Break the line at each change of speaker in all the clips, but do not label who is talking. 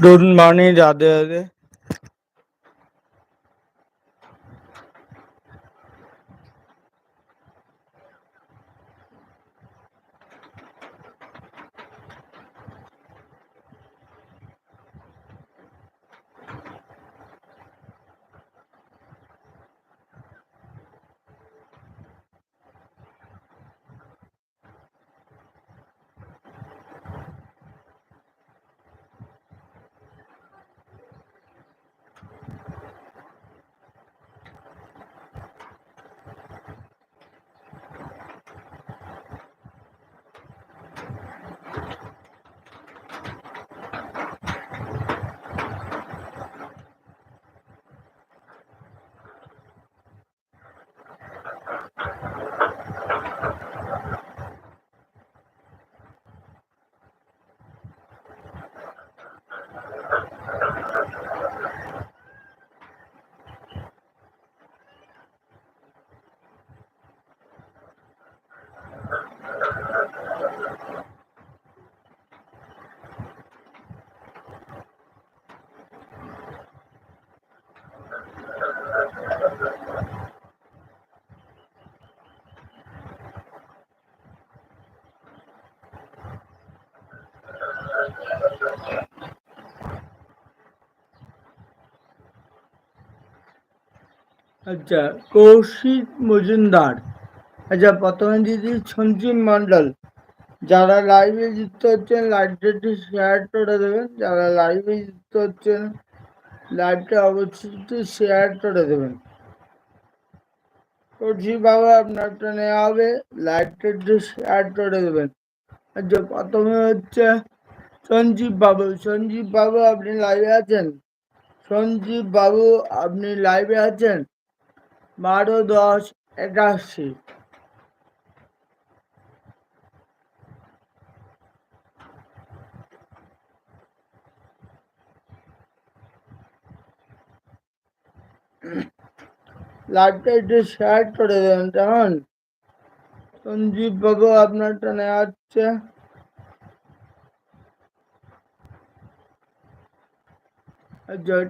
Good morning, Radhe আচ্ছা কৌশিক মজুমদার। আচ্ছা প্রথমে দিদি সঞ্জীব মণ্ডল, যারা লাইভে যুক্ত হচ্ছেন লাইভটা শেয়ার করে দেবেন। যারা লাইভে যুক্ত হচ্ছেন লাইভটা অবশ্যই শেয়ার করে দেবেন। কৌশিক বাবা, আপনারটা নেওয়া হবে লাইভটা একটু শেয়ার করে দেবেন। আচ্ছা প্রথমে হচ্ছে সঞ্জীব বাবু। সঞ্জীব বাবু, আপনি লাইভে আছেন? সঞ্জীব বাবু, আপনি লাইভে আছেন? বারো, দশ, একাশি। লাইভটা একটু শেয়ার করে দেবেন কেমন? সঞ্জীব বাবু আপনারটা নেওয়া হচ্ছে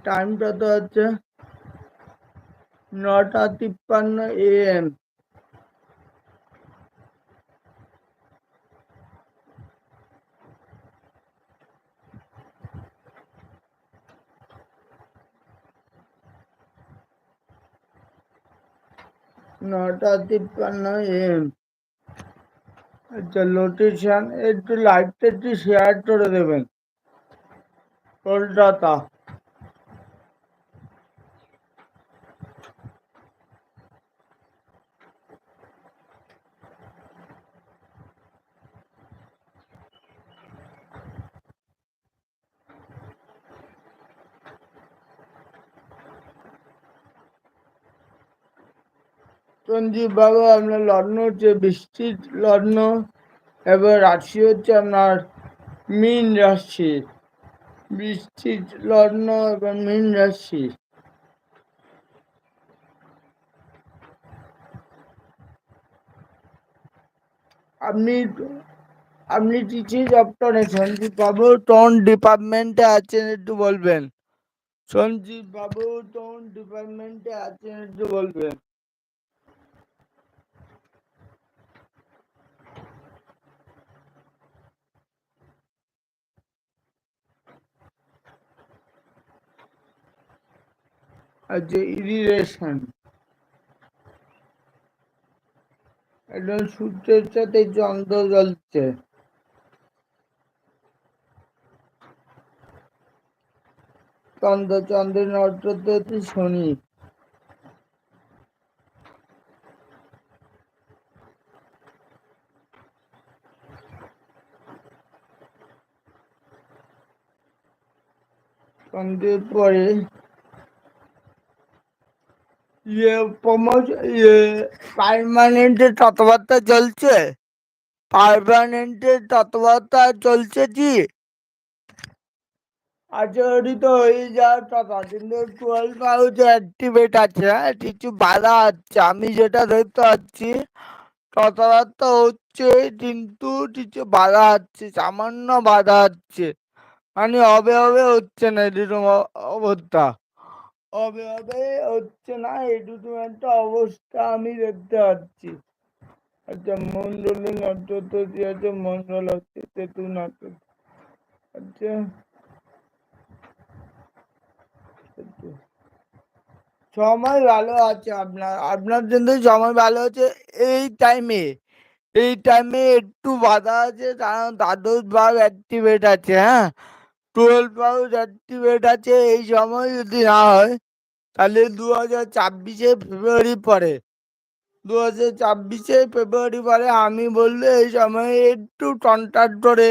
টাইমটা তো হচ্ছে নটা তিপ্পান্ন এম নটা তিপ্পান্ন এম আচ্ছা লোকেশন একটু লাইভটা একটু শেয়ার করে দেবেন কলকাতা সঞ্জীব বাবু, আপনার লগ্ন হচ্ছে বৃষ্টির লগ্ন এবার রাশি হচ্ছে আপনার মীন রাশি। বৃষ্টির লগ্ন এবং মীন রাশি। আপনি আপনি টিচিং দপ্তরে সঞ্জীব বাবু, কোন ডিপার্টমেন্টে আছেন একটু বলবেন? সঞ্জীব বাবু, কোন ডিপার্টমেন্টে আছেন একটু বলবেন? আচ্ছা ইরিগেশন একদম সূর্যের সাথে চন্দ্র জ্বলছে। চন্দ্র চন্দ্রের নক্ষত্র শনি। চন্দ্রের পরে ইয়ে প্রমোশ ইয়ে পারমানেন্টের তত্ত্বাবস্থা চলছে? পারমানেন্টের তত্ত্বাবস্থা চলছে কি? আচ্ছা ওটি তো হয়ে যাওয়ার কথা, কিন্তু টুয়েলভ হাউস অ্যাক্টিভেট আছে হ্যাঁ? কিছু বাধা আছে, আমি যেটা দেখতে পাচ্ছি কথাবার্তা হচ্ছে কিন্তু কিছু বাধা আছে, সামান্য বাধা আছে মানে হবে হবে হচ্ছে না, এরকম অবস্থা হবে হচ্ছে না এরকম একটা অবস্থা আমি দেখতে পাচ্ছি। আচ্ছা মন্ডলী নক্ষত্র দিয়ে আছে মন্ডল হচ্ছে কেতু নক্ষত্র। আচ্ছা। সময় ভালো আছে আপনার আপনার জন্য সময় ভালো আছে এই টাইমে এই টাইমে একটু বাধা আছে, কারণ দ্বাদশ ভাব অ্যাক্টিভেট আছে হ্যাঁ। টুয়েলভ হাউস অ্যাক্টিভেট আছে, এই সময় যদি না হয় তাহলে দু হাজার ছাব্বিশে ফেব্রুয়ারি পরে। দু হাজার ছাব্বিশে ফেব্রুয়ারি পরে আমি বললে এই সময় একটু কন্ট্যাক্ট করে,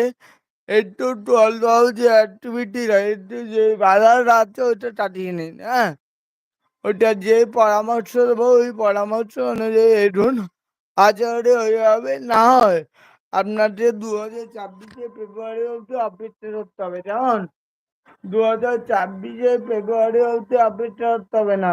একটু টুয়েলভ হাউস যে অ্যাক্টিভিটি একটু যে বাধার আছে ওইটা কাটিয়ে নিন হ্যাঁ? ওটা যে পরামর্শ দেবো, ওই পরামর্শ অনুযায়ী এটুন আচরণে হয়ে যাবে না হয় আপনাদের দু হাজার ছাব্বিশে ফেব্রুয়ারি অবধি অপেক্ষা করতে হবে, কেমন? দু হাজার ছাব্বিশে ফেব্রুয়ারি অবধি অপেক্ষা করতে হবে না